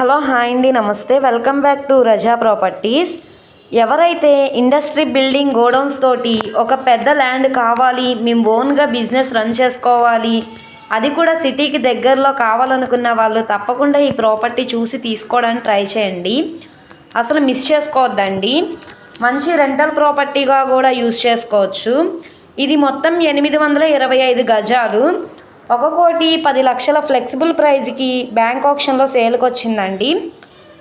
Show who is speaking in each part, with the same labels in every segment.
Speaker 1: Hello hi అండి నమస్తే. Welcome back to Raza properties. ఎవరైతే ఇండస్ట్రీ బిల్డింగ్ గోడౌన్స్ తోటి ఒక పెద్ద ల్యాండ్ కావాలి మేము ఓన్గా బిజినెస్ రన్ చేసుకోవాలి అది కూడా సిటీకి దగ్గరలో కావాలనుకున్న వాళ్ళు తప్పకుండా ఈ ప్రాపర్టీ చూసి తీసుకోవడానికి ట్రై చేయండి. అసలు మిస్ చేసుకోవద్దండి. మంచి రెంటల్ ప్రాపర్టీగా కూడా యూస్ చేసుకోవచ్చు. ఇది మొత్తం ఎనిమిది వందల ఇరవై ఐదు గజాలు. ఒక కోటి పది లక్షల ఫ్లెక్సిబుల్ ప్రైజ్కి బ్యాంక్ ఆప్షన్లో సేల్కి వచ్చిందండి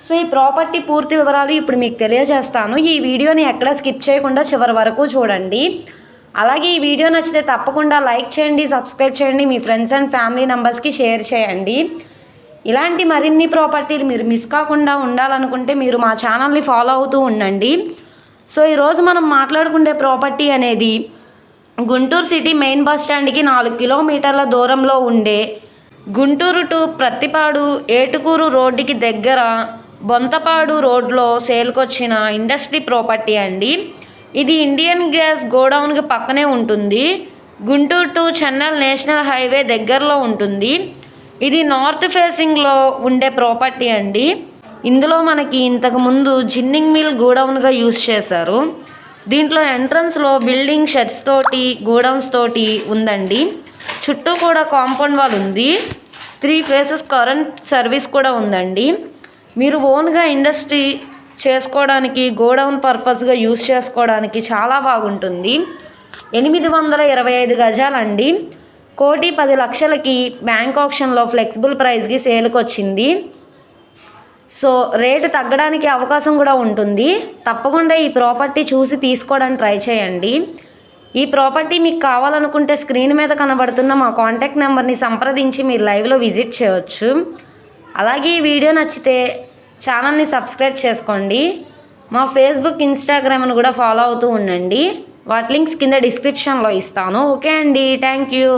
Speaker 1: సో ఈ ప్రాపర్టీ పూర్తి వివరాలు ఇప్పుడు మీకు తెలియజేస్తాను. ఈ వీడియోని ఎక్కడ స్కిప్ చేయకుండా చివరి వరకు చూడండి. అలాగే ఈ వీడియో నచ్చితే తప్పకుండా లైక్ చేయండి సబ్స్క్రైబ్ చేయండి మీ ఫ్రెండ్స్ అండ్ ఫ్యామిలీ మెంబర్స్కి షేర్ చేయండి. ఇలాంటి మరిన్ని ప్రాపర్టీలు మీరు మిస్ కాకుండా ఉండాలనుకుంటే మీరు మా ఛానల్ని ఫాలో అవుతూ ఉండండి. సో ఈరోజు మనం మాట్లాడుకునే ప్రాపర్టీ అనేది గుంటూరు సిటీ మెయిన్ బస్ స్టాండ్కి నాలుగు కిలోమీటర్ల దూరంలో ఉండే గుంటూరు టు ప్రత్తిపాడు ఏటుకూరు రోడ్డుకి దగ్గర బొంతపాడు రోడ్లో సేల్కొచ్చిన ఇండస్ట్రీ ప్రాపర్టీ అండి. ఇది ఇండియన్ గ్యాస్ గోడౌన్కి పక్కనే ఉంటుంది. Guntur to Chennai national highway దగ్గరలో ఉంటుంది. ఇది నార్త్ ఫేసింగ్లో ఉండే ప్రాపర్టీ అండి. ఇందులో మనకి ఇంతకుముందు జిన్నింగ్ మిల్ గోడౌన్గా యూస్ చేశారు. దీంట్లో ఎంట్రన్స్లో బిల్డింగ్ షెడ్స్ తోటి గోడౌన్స్ తోటి ఉందండి. చుట్టూ కూడా కాంపౌండ్ వాల్ ఉంది. త్రీ ఫేసెస్ కరెంట్ సర్వీస్ కూడా ఉందండి. మీరు ఓన్గా ఇండస్ట్రీ చేసుకోవడానికి గోడౌన్ పర్పస్గా యూస్ చేసుకోవడానికి చాలా బాగుంటుంది. ఎనిమిది వందల ఇరవై ఐదు గజాలండి. కోటి పది లక్షలకి బ్యాంక్ ఆప్షన్లో ఫ్లెక్సిబుల్ ప్రైస్కి సేల్కి వచ్చింది సో రేటు తగ్గడానికి అవకాశం కూడా ఉంటుంది. తప్పకుండా ఈ ప్రాపర్టీ చూసి తీసుకోవడానికి ట్రై చేయండి. ఈ ప్రాపర్టీ మీకు కావాలనుకుంటే స్క్రీన్ మీద కనబడుతున్న మా కాంటాక్ట్ నెంబర్ని సంప్రదించి మీరు లైవ్లో విజిట్ చేయవచ్చు అలాగే ఈ వీడియో నచ్చితే ఛానల్ని సబ్స్క్రైబ్ చేసుకోండి. మా ఫేస్బుక్ ఇన్స్టాగ్రామ్ను కూడా ఫాలో అవుతూ ఉండండి. వాటి లింక్స్ కింద డిస్క్రిప్షన్లో ఇస్తాను. ఓకే అండి. Thank you.